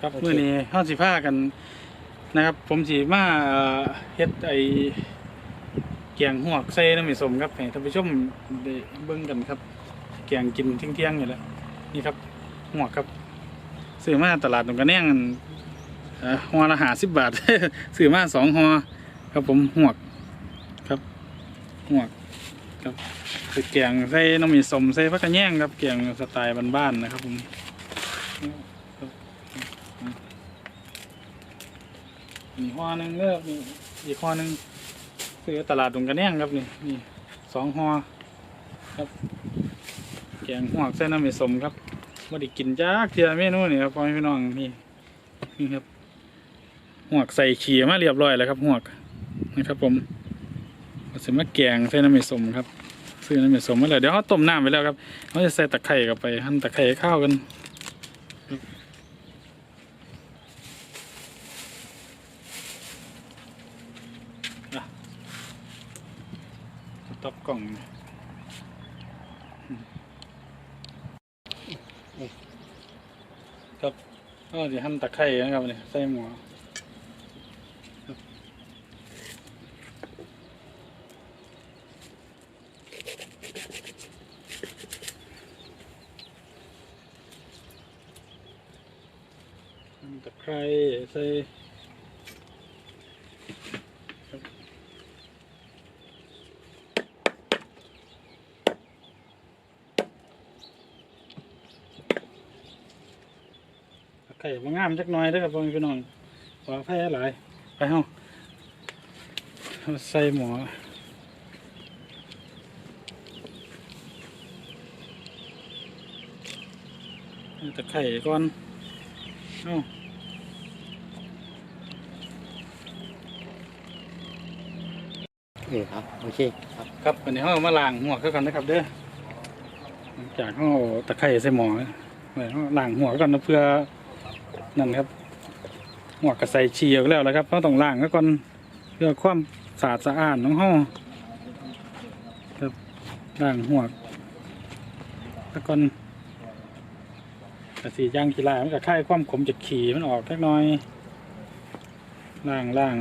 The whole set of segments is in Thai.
ครับโอเคมื้อนี้เฮาสิพากันนะครับ ผมสิมาเอ่อเฮ็ดไอ้แกงหวกใส่น้ำมิสมครับให้ท่านผู้ชมได้เบิ่งกันครับ แกงกินเที่ยงๆนี่แหละนี่ครับหวกครับซื้อมาตลาดตรงกระแนงกันเอ่อหัวละ50บาท ซื้อมาสองหัวครับผมหวกครับหวกครับคือแกงใส่น้ำมิสมใส่ผักกระแยงครับแกงสไตล์บ้านๆนะครับผม มีห่อหนึ่งเลือกมีอีกห่อหนึ่งซื้อตลาดตรงกระแนงครับนี่นี่สองห่อครับแกงหวกเส้นน้ำมันสมครับว่าได้กินจ้าเทียเมนูนี่ครับพ่อมพี่น้องนี่นี่ครับหวกใส่ขี่มาเรียบร้อยแล้วครับหวกนะครับผมเสร็จมาแกงเส้นน้ำมันสมครับซื้อน้ำมันสมมาแล้วเดี๋ยวเขาต้มน้ำไปแล้วครับเขาจะใส่ตะไคร่กับไปหั่นตะไคร่ข้าวกัน ต็อป กล่องครับก็จะหั่นตะไคร้นะครับเนี่ยใส่หมูครับหั่นตะไคร้ใส่ ไคร้มางามจักหน่อยเด้อครับพ่อแม่พี่น้องขอแพ้หลายไปเฮาเอาใส่หมูเอาตะไคร้ก่อนเอ้าเออครับโอเคครับครับวันนี้เรามาล้างหัวเขาก่อนนะครับเด้อหลังจากเราเอาตะไคร้ใส่หม้อไว้เราล้างหัวก่อนนะเพื่อ นั่นครับหัวกระใส่ฉี่ออกแล้วแล้วครับเราต้องล้างไว้ก่อนเพื่อความสะอาดสะอาดของห้องครับล้างหัวแล้วก่อนกระสีย่างกีฬามันก็คลายความขมจากขี่มันออกเล็กน้อยล้างล้าง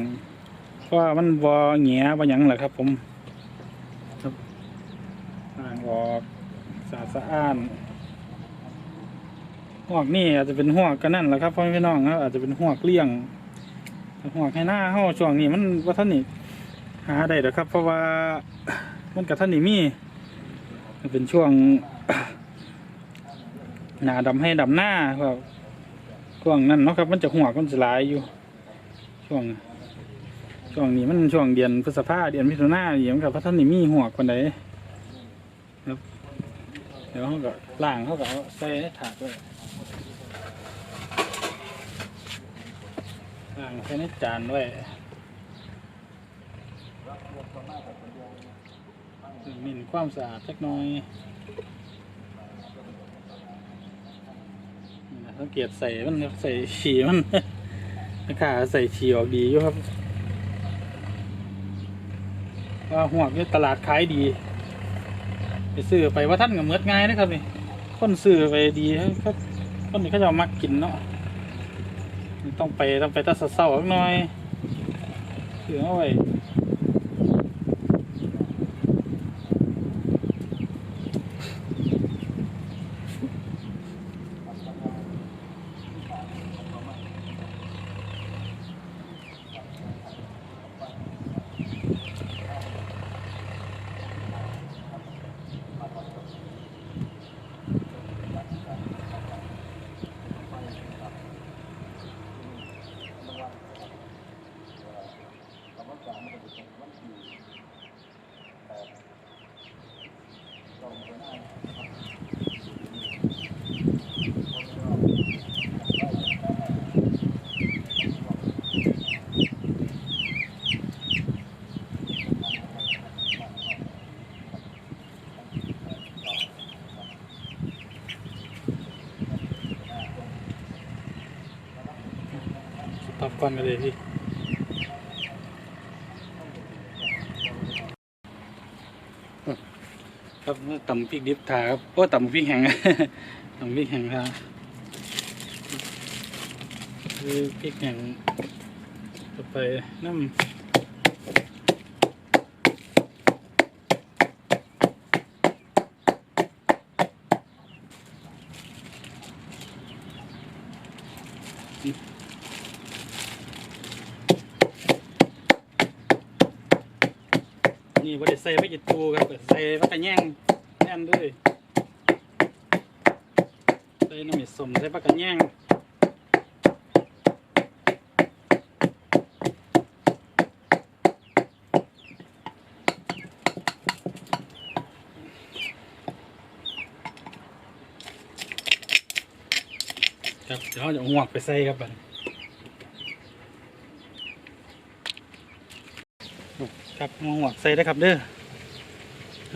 เพราะมันบอเหงียบอยังแหละครับ ผมล้างออกสะอาดสะอ้าน หวกนี่อาจจะเป็นหวกกันนั่นแหละครับพ่อแม่พี่น้องครับอาจจะเป็นหวกเลี้ยงหวกให้หน้าเฮาช่วงนี้มันว่าท่านนี่หาได้เด้อครับ เพราะว่ามันกับท่านนี่มีเป็นช่วงหนาดำให้ดำหน้าแบบช่วงนั้นเนาะครับ มันจะหวกมันจะลายอยู่ ช่วง ช่วงนี้มันช่วงเดือนพฤษภาเดือนมิถุนาอย่างกับพระท่านนี่มีหวกคนใดเดี๋ยวเขาก็ล่างเขาก็ใส่ถาดด้วย ล่างใส่ในจานด้วยมินความสะอาดสักหน่อยสังเกตใส่มันใส่ฉี่มันราคาใส่ฉี่ออกดีอยู่ครับว่าหวกนี่ตลาดขายดี ไปซื้อไปว่าท่านกับเมือดง่ายนะครับนี่คนซื้อไปดีเขาคนนี้เขาจะมักกินเนาะ ต้องไปต้องไปตัดเศร้าๆสักหน่อยเสือเอาไว้ันกันเลยพี่ครับต่ำพริกดิบทาครับโอ้ต่ำพริกแห้งต่ำพริกแห้งครับคือพริกแห้งต่อไปน้ำ ใส่ไปจิตตูครับใส่พักกระแยงแน่นด้วยใส่น้ำมิสมใส่พักกระแยงครับเดี๋ยวเราจะเอาหวกไปใส่ครับบัดนี้ ครับเอาหวกใส่ได้ครับเด้อ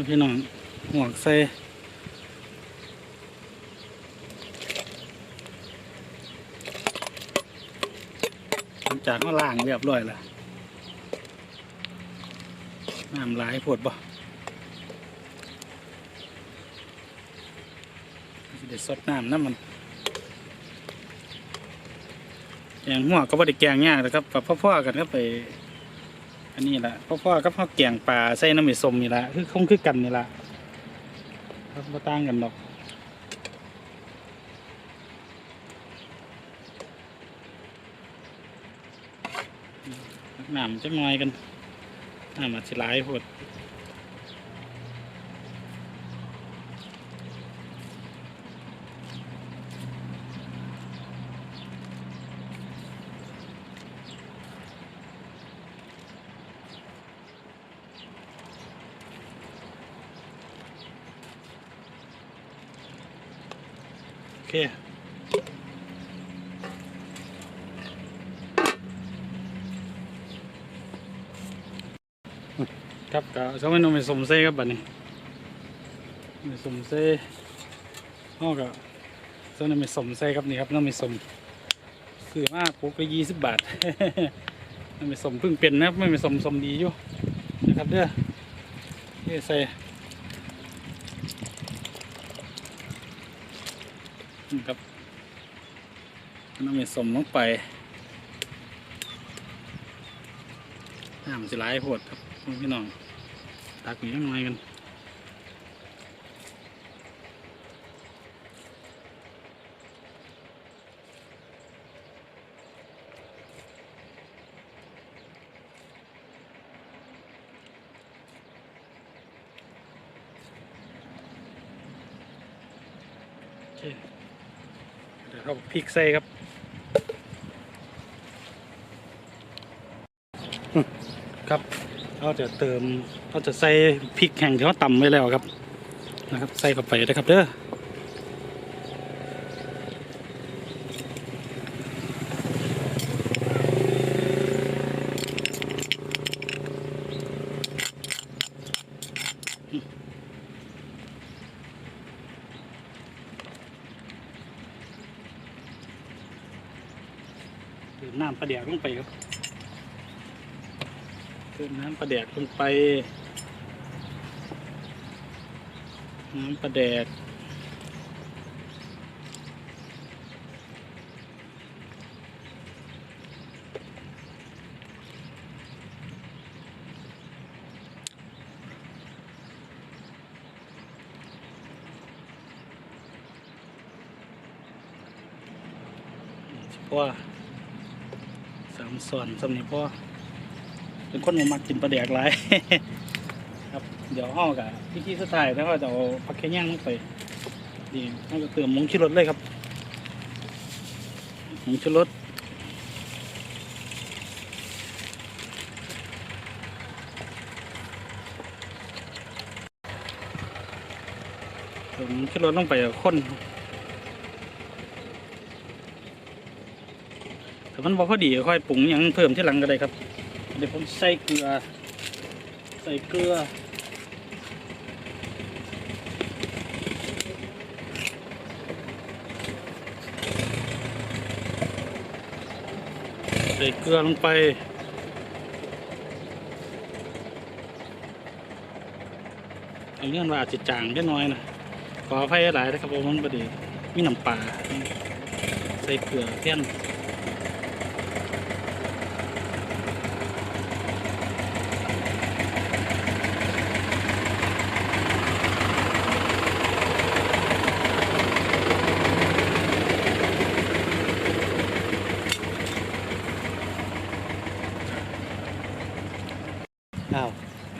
พี่น้องหวกใส่จากเขาล้างเรียบร้อยแล้วน้ำหลายปวดบ่เด็ดสดน้ำน้ำมันแกงหัวก็บ่าได้แกงยากนะครับกับพ่อๆกันก็ไป อันนี้แหละพ่อๆกับพ่อแกงปลาใส่น้ำมันสมนี่แหละคือคงคือกันนี่แหละครับมาต่างกันหรอกน้ำจะน้อยกันน้ำอาจจะหลายหด เคครับก็ชอบให้นมไปสมเซ่ครับบัดนี้ไปสมเซ่นอกก็ชอบนมไปสมเซ่ครับนี่ครับนมไปสมซื้อมาปุ๊กละยี่สิบบาทนมไปสมเพิ่งเป็นนะครับไม่ไปสมสมดีอยู่นะครับเด้อเด้ใส่ นี่ครับน้ำมันสมลงไปน้ำจะไหลายโหดครับพี่น้องตักอยู่ยังไงกันโอเค เดี๋ยวเรา พริกใส่ครับครับเราจะเติมเราจะใส่พริกแห้งที่เราตำไว้แล้วครับนะครับ ใส่เข้าไปนะครับเด้อำปลาแดกลงไปครับเติมน้ำปลาแดกลงไป น้ำปลาแดกเพราะว่า ส่วนสำนี้เพราะว่าเป็นคนมามักกินปลาแดกหลาย ครับ เดี๋ยวห้อกับพี่ที่สุดท้ายแล้วก็จะเอาผักแค่ย่างลงไปนี่ห้องก็เติมมงชิรสเลยครับมงชิรสเติมมงชิรสลงไปกับข้นถ้า มันบ่พอดีก็ค่อยปรุงยังเพิ่มที่หลังก็ได้ครับ เดี๋ยวผมใส่เกลือ ใส่เกลือ ใส่เกลือลงไปอันนี้มันว่าอาจจะจางแค่น้อยนะขออภัยหลายนะครับเพราะมันพอดีมีน้ำปลาใส่เกลือเพี้ยน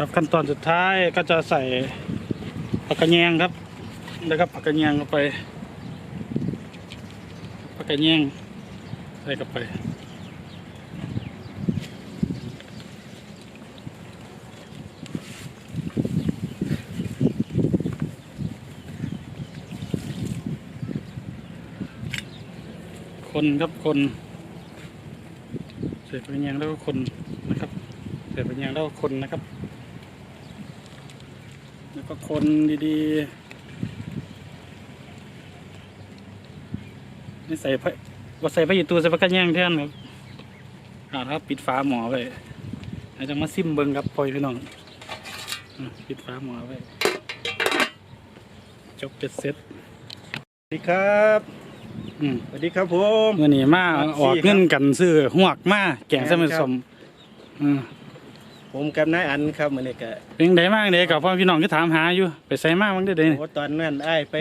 ครับ ขั้นตอนสุดท้ายก็จะใส่ผักกระแยงครับแล้วก็ผักกระแยงลงไปผักกระแยงใส่เข้าไปคนครับคนใส่ผักกระแยงแล้วก็คนนะครับใส่ผักกระแยงแล้วก็คนนะครับ แล้วก็คนดีๆนี่ใส่พะว่าใส่พระยูตูใส่พระกันย่างแท่นครับอ่าครับปิดฝาหมอไว้อาจจะมาซิมเบิงครับพลอยพี่น้องอะปิดฝาหมอไว้จบเป็ดเสร็จสวัสดีครับอืมสวัสดีครับผมเมื่อนี้มาครับออกสี่ครับเงินกันซื้อหวกมาแกงเส้นผสมอืม ผมกับนายอันครับมื้อนี้ก็เป็นไดมากเลยกับพ่อพี่น้องก็ถามหาอยู่ไปใส่มากมั้งเด้อเด้อโอ้ตอนนั้นอ้ายไป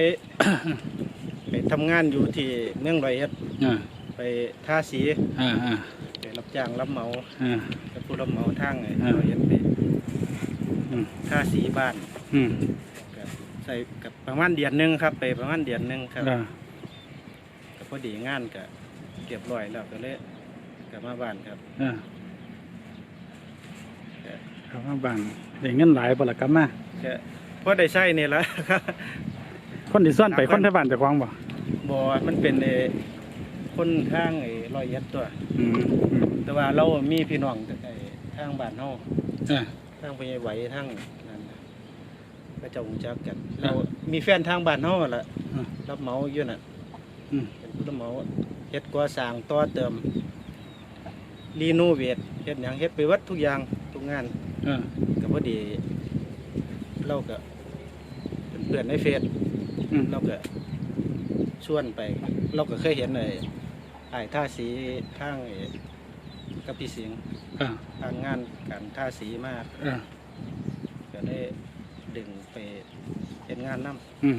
ไปทำงานอยู่ที่เมืองร้อยเอ็ดอ่าไปท่าสีอ่าอ่าไปรับจ้างรับเหมาอ่า กับผู้รับเหมาทางไอ้อ่าร้อยเอ็ดไปอืม ท่าสีบ้านอืมก็ใส่กับประมาณเดือนหนึงครับ ไปประมาณเดือนหนึงครับ อ่าก็พอดีงานก็เรียบร้อยแล้วก็เลยกลับมาบ้านครับ อ่า ครับมาบ้านได้เงินหลายบ่ล่ะครับมาก็พอได้ใช้นี่ละครับคนที่ส่วนไปครับคนที่บ้านเจะคว้าของบ่บ่มันเป็นไอ้คนทางไอ้ร้อยเอ็ดตัว อืมอืมแต่ว่าเรามีพี่น้องแต่ไอ้ทางบ้านเฮาอ่า ทางพญาไหวทางนั่นน่ะก็เจะรู้จักกันอ่าเรา มีแฟนทางบ้านเฮาหั่นล่ะอ่ารับเหมาอยู่น่ะอืม เป็นผู้รับเหมาเฮ็ดก่อสร้างต่อเติมรีโนเวทเฮ็ดหยังเฮ็ดไปวัดทุกอย่างทุกงาน อ่าก็พอดี เราก็เป็นเพื่อนในเฟซอืมเราก็ชวนไป เราก็เคยเห็นไอ้ไอ้ท่าสีทางไอ้กับพี่สิงห์อ่าทางงานการท่าสีมากอ่าก็ได้ดึงไปเห็นงานน้อืม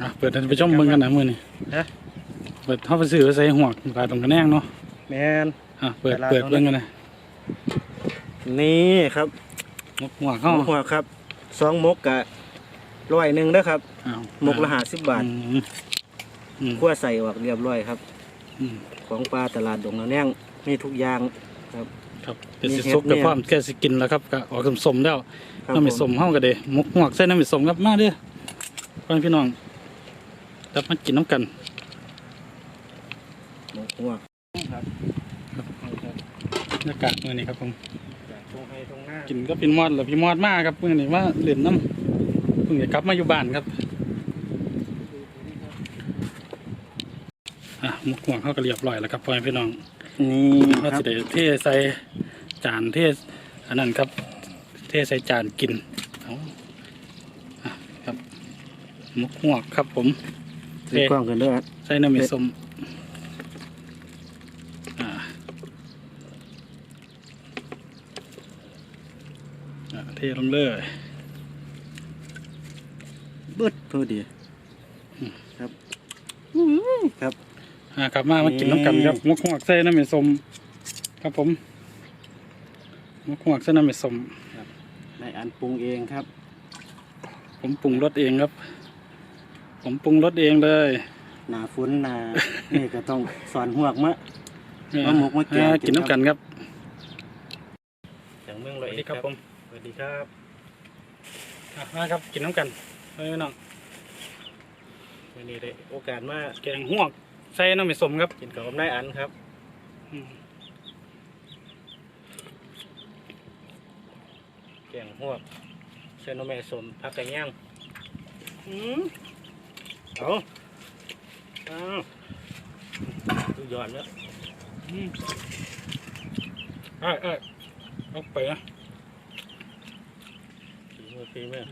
อะเปิดให้ไปชมเบิ่งกันนะมื้อนี้ำนะเปิดเฮาไปซื้อไปใส่หวกปลาตรงกระแนงเนาะแมน อะเปิดตลาดเปิดเนาะเบิ่งกันนะ นี่ครับหมกหวกหเฮามกหัวครับสองมกกะร้อยหนึ่งนะครับอ้าวมกละหาสิบบาทอืมอืมขั้วใส่ออกเรียบร้อยครับอืมของปลาตลาดดงนาแนงมีทุกอย่างครับ ครับเดี๋ยวมีสิเห็ดสุกกับเนี่ยพร้อมแก่สิกินแล้วครับก็ออกสมๆแล้วครับน้ำมิผสมเฮาก็เด้หมกหวกใส่น้ำมิสมครับมาเด้อพ่อพี่น้องรับมากินน้ำกันหมกหัวครับบรรยากาศมื้อนี้ครับผมจาก ตรงให้ตรงหน้ากินก็เป็นมอดแล้วพี่มอดมากครับมื้อนี้ว่าเล่นน้ำเพิ่งจะกลับมาอยู่บ้านครับอะหมกหวกเฮาก็เรียบร้อยแล้วครับพ่อพี่น้องนี่เราครัจะบได้เทใส่จานเทอันนั้นครับ เทใส่จานกินเอาอะครับหมกหวกครับผมใส่กล้องกันด้วยครับใส่น้ำมันส้มอ่าอ่า เทลงเลยเบิดพอดีครับครับอ่าครับมามากินน้ำกันครับหมกหวกใส่น้ำมันส้มครับผมหมกหวกใส่น้ำมันส้มในอันปรุงเองครับ ผมปรุงรสเองครับ ผมปรุงรสเองเลยหนาฝนหนานี่ก็ต้องสอนหวกมะเออเอาหมกมาแกงอ่กิกินนน้ำกันครับอย่างเมืองร้อยสวัสเอ็ดีดครับผม สวัสดีครับอะมาครับกินน้ำกันเลยพี่น้องวันนี้ได้โอกาสมาแกงหวกใส่น้ำมันส้มครับ กินกับนายอันครับอืมแกงหวกเซโนแม่สมผักกระย่างอืมเอาเอาดูยอดเนาะอืมเอ้ยเอ้ยเอาไปนะ ฝีมือฝีมือ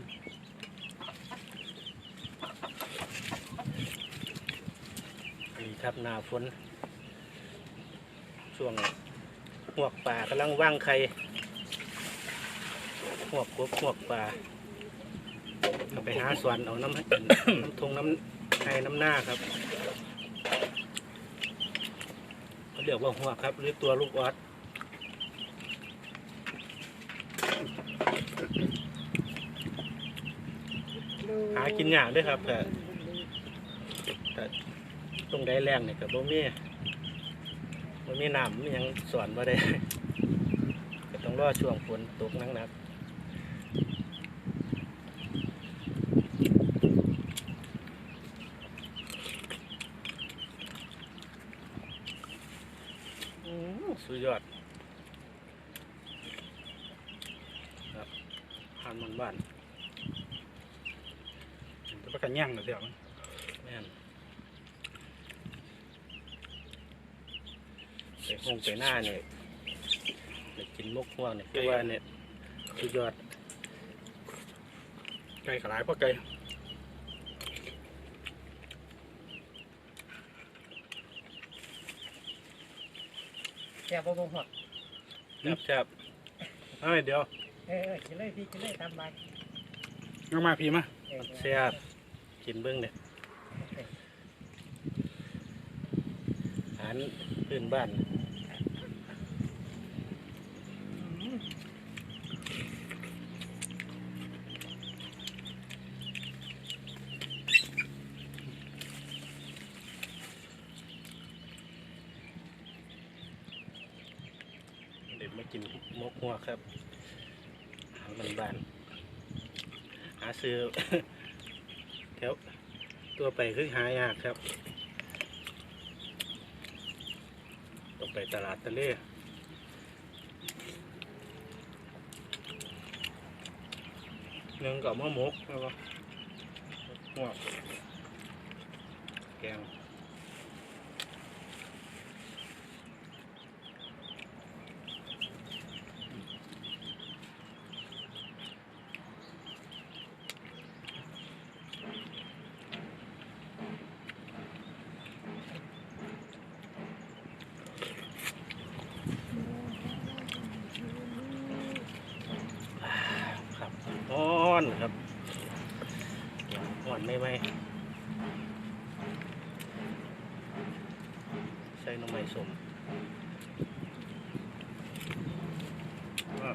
นี่ครับหน้าฝนช่วงหวกป่ากำลังว่างไข่หวกกบหวกป่าเอาไปหาสวนเอาน้ำ น้ำทงน้ำไข่น้ำหน้าครับเขาเรียกว่าหัวกครับหรือตัวลูกออด กินยากด้วยครับแต่แต่ตรงใดแรงเนี่ยกับบ่มีบ่มีน้ำมียังสอนบ่ได้ก็ต้องรอช่วงฝนตกนักๆอื้อสุดยอดครับทานมันบ้าน จะประกันย่างเดี๋ยวแม่นไปคงไปหน้าเนี่ยไปกินมกม่วงเนี่ยคือว่าเนี่ยสุดยอดไก่ขลายเพราะไก่แซ่บบ่บ่ฮอดแซ่บแซ่บเอ้ยเดี๋ยวเออกินเลยพี่กินเลยตามไปเอามาพี่มาแซ่บ กินเบิ้องเนี่ยอาหารพื้นบ้านเดี๋ยวมากินมกหัวครับอาหารบ้านๆหาซื้อ ตัวไปคือหายากครับ ต้องไปตลาดตะเลหนึ่งกับมะมกแล้วก็หัวแกง ครับอ่อนครับอ่อนไม่ไหม ใส่หน้ำไม้สมอะ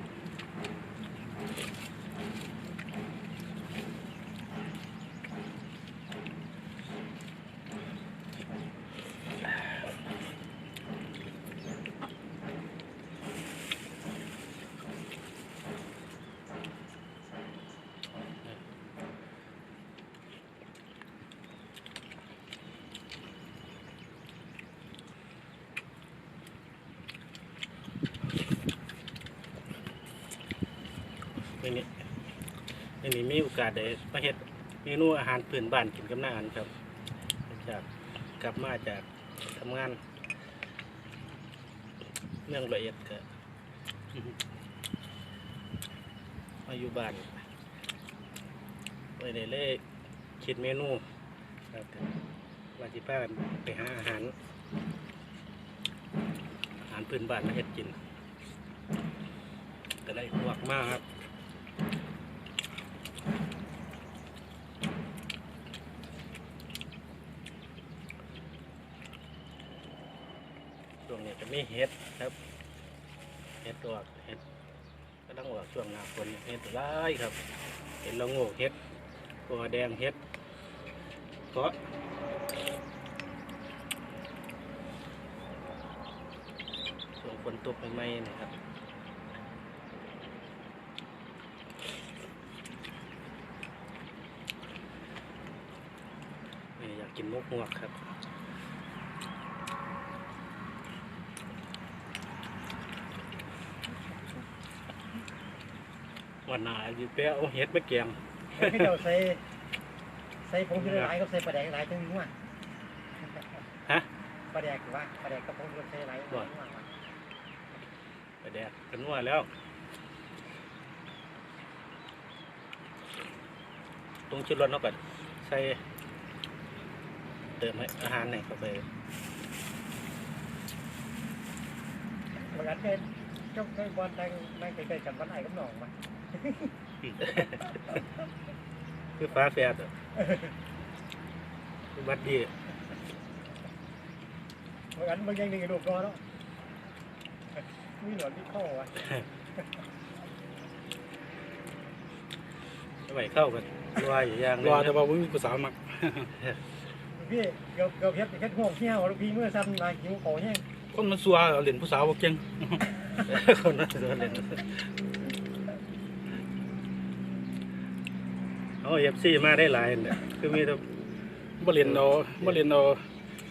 ไม่นี่ไม่นี่มีโอกาสได้มาเฮ็ดเมนูอาหารพื้นบ้านกินกับหน้าอันครับจากกลับมาจากทำงานเมืองละเอียดก็มาอยู่บ้านไว้ได้เลยคิดเมนูครับว่าสิพาไปหาอาหาร อาหารพื้นบ้านมาเฮ็ดกินก็ได้พวกมากครับ ช่วงนี้จะมี เห็ดครับเห็ดตัวเห็ดก็ต้องออกช่วงหน้าฝนเห็ดร้ายครับเห็ดละโงกเห็ดตัวแดงเห็ดเกาะช่วงฝนตกใหม่ๆนะครับนี่อยากกินมุกงวกครับ วันหน้าอยู่เปเอาเห็ดไปเกียงให้เราใส่ใส่ผงชูรสหลายก็ใส่ปลาแดกหลายจังนัวฮะปลาแดกหรือว่าปลาแดกกับผงชูรสใส่หลายนัวไปแดดกันนัวแล้ว ตรงชุดรถเนาะก่อนใส่เติมให้อาหารไหนเข้าไปบางอันเป็นเจ้าเคยบอลดังนั่งใกล้ๆกันวันไหนกับหนองมา คือฟ้าแฝดอะคือบัดดีบางอันบางอย่างหนึ่งกระดูกคอเนาะมีหนวดมีข้อวะสมัยเข้ากันรออยู่อย่างหนึรงอแต่นะว่าบ่มีผู้สาวมักพี่เกือบเกือบเฮ็ดเฮ็ดห่วงเหี้ยวลูกพี่เมื่อซ้ำมาหิวขอแห้งคนมันซัวเล่นผู้สาวบ่เก่งคนนั้นโดนเล่น เอาเอฟซีมาได้หลายเนี่ยคือมีแต่บ่เล่นเอาบ่เล่นเอา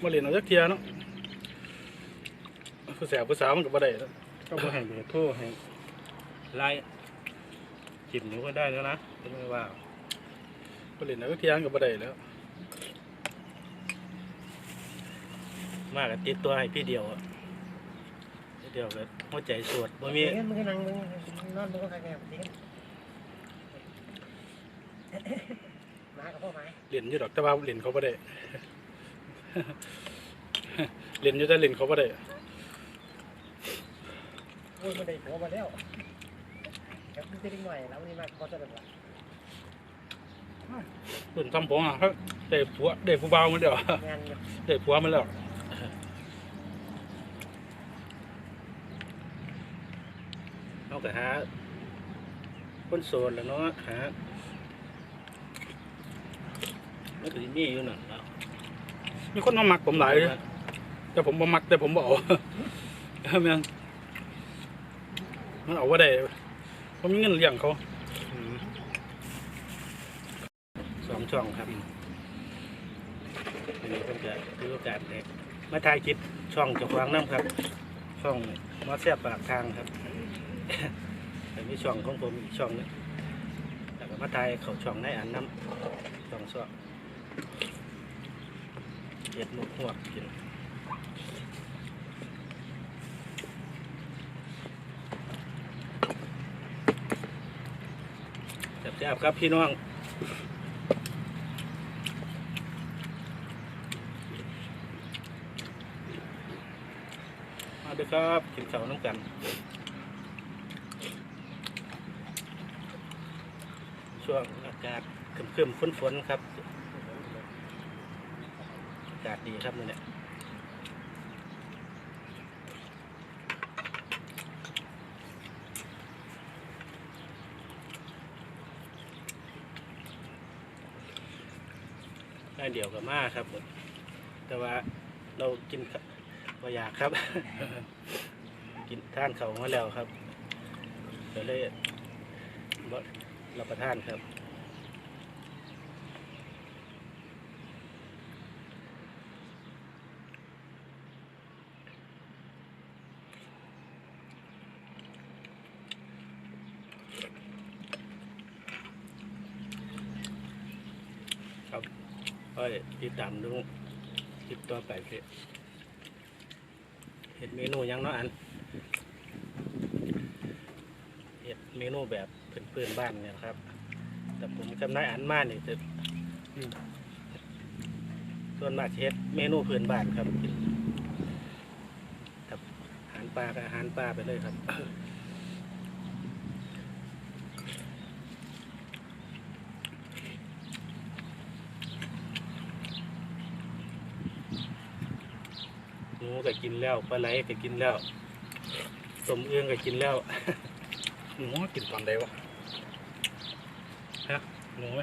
บ่เล่นเอาจักเที่ยเนาะผู้แสบผู้สาวมันก็บ่ได้แล้วก็บ่ให้เบอร์โทรให้ไลน์จิบหนูก็ได้แล้วนะไม่ว่าบ่เล่นเอาจักเที่ยมันก็บ่ได้แล้ว มากกับติดตัวให้พี่เดียวอะพี่เดียวก็หัวใจสวดบ่มีเงี้ยมึงก็นั่งมึงนอนมึงก็ใครแม่จริง มากับพ่อไหมเล่นอยู่ดอกแต่ว่าเล่นเขาบ่ได้เล่นอยู่แต่เล่นเขาบ่ได้โอ้ยมันได้หัวมาแล้วครับมันจะได้หน่อยแล้วนี่มากพอจะแบบว่ารุ่นทำผมอะครับได้ผัวได้ผู้บ่าวมาแล้วงานเนี่ยได้ผัวมาแล้วเอาก็หาคนโสดแล้วเนาะหา มันก็สิมีอยู่นั่นเนาะมีคนมามักผมหลายเลยแต่ผมบ่มักแต่ผมบ่เอาแม่นมันเอาบ่ได้ผมมีเงินเลี้ยงเขาอืมสองช่องครับอันนี้เพิ่นจะถือโอกาสเด็กมาถ่ายคลิปช่องเจ้าของน้ำครับ ช่องมอสแซ่บปากทางครับแต่มีช่องของผมอีกช่องหนึงแล้วก็มาถ่ายเขาช่องในอันน้ำช่องซ้อ เห็ดหมุกหัวกกินแซ่บๆครับพี่น้องมาด้วยครับ กินข้าวน้ำกันช่วงอากาศครึมๆฝนๆครับากาศดีครับนี่เนี่ยได้เดี๋ยวกับมาครับ แต่ว่าเรากินก็อยากครับ กินท่านเขามาแล้วครับเดี๋ยวเลยบ่รับประทานครับครับ ก็ติดตามดูคลิปต่อไปเพเห็ดเมนูยังเนาะอันเห็ดเมนูแบบเพื่อนๆบ้านเนี่ยครับ แต่ผมจำได้อันมากนี่จะส่วนมากเฮ็ดเมนูเพื่อนบ้านครับครับอาหารปลากับอาหารปลาไปเลยครับ ก็กินแล้วปลาไหลก็กินแล้วสมเอื้องก็กินแล้วหนูกินตอนใดวะฮะหนูไหม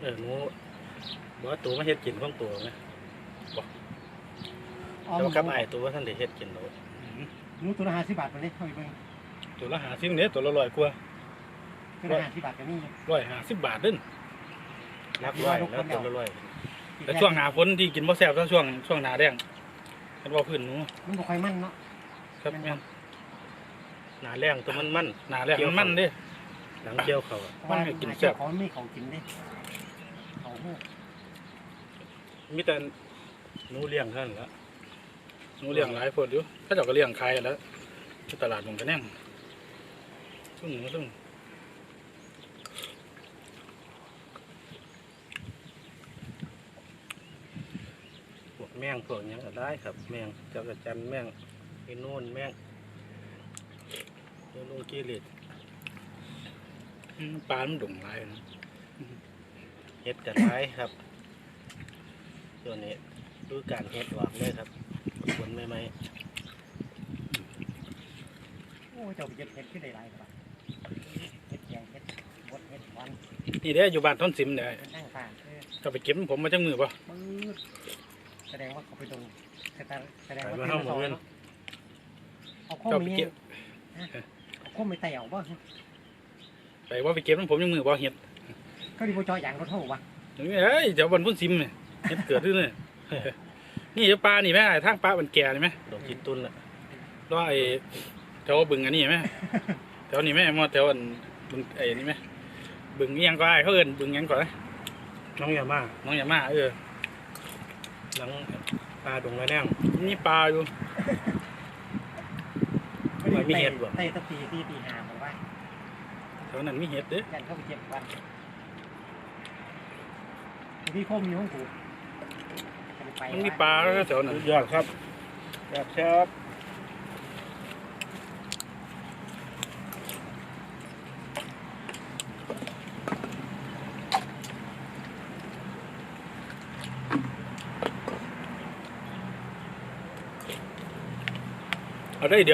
เออหนูบอกว่าตัวมาเฮ็ดกินของตัวไหมอ๋อแต่ว่ากับไอ้ายตัวว่าท่านได้เฮ็ดกินแล้วอืมหนูตัวละห้าสิบบาทมันเลยเข้าไปเบิ่งตัวละห้าสิบเนี่ยตัวละร้อยกว่าตัวละห้าสิบบาทก็มีร้อยห้าสิบบาทเด้นนับร้อยแล้วตัวละร้อยแต่ช่วงหน้าฝนที่กินบ่แซ่บถ้าช่วงช่วงหน้าแดง กันว่าพื้นหนูมันบ่ค่อยมันเนาะ ครับแม่นหนาแรงตัวมันมันหน้าแดงมันมันเด้หลังเกี่ยวเขาอะมันให้กินแซ่บเขาไม่เขากินเด้เขาหูมีแต่หนูเลี้ยงเท่านั้นแหละหนูเลี้ยงหลายคนอยู่ถ้าเจ้าก็เลี้ยงขายแล้วที่ตลาดมันก็แน่งซึ่งหนูซึ่ง พวก แมงพวกหยังก็ได้ครับ แมงจักรจันทร์แมงไอ้นู่นแมงเดี๋ยวลุงกีริดอืมปลามันดุ่งหลายนะเฮ็ดกันไว้ครับตัวนี้ดูการเฮ็ดออกเลยครับผลใหม่ๆโอ้เจ้าไปเฮ็ดเฮ็ดขึ้นได้หลายครับเฮ็ดแกงเฮ็ดบดเฮ็ดวันนี่นี่เด้ออยู่บ้านต้นสิมเนี่ยนั่งป่านเออก็ไปเก็บผมมาจากมือป่ะ มืดแสดงว่าเขาไปตรง แสดงแสดงไปว่ามาเฮาหมดเงินเอาข้อก็มีไปเก็บ เอาข้อมีแต่เอาบ่ไปว่าไปเก็บของผมจากมือป่ะเห็ดก็ดีโบจอยอย่างรถเท่าบ่เอ้ยเดี๋ยววันพุ่นซิมเนี่ยเห็ดเกิดขึ้นเนี่ยนี่เดี๋ยวปลานี่ไหมไอ้ทางปลาบันแก่นี่ไหมดอกกินตุนน่ะรอไอ้แถวบึงอันนี้ไหมแถวนี้ไหมมอแถวอันบึงไอ้นี่ไหมบึงอิหยังก็ไอ้เขาเอินบึงอิหยังก่อนนะน้องอย่ามาน้องอย่ามาเออหลัง ปลาดงละแนงมีปลาอยู่ ไม่มีเห็ดบ่ เตะตะตีตีตีหาผมว่าแถวนั้นมีเห็ดเด้อยันเข้าไปเจ็บวันพี่คมอยู่ห้องกูมันมีปลาแล้วแถวนั้น สุดยอดครับแบบแซ่บ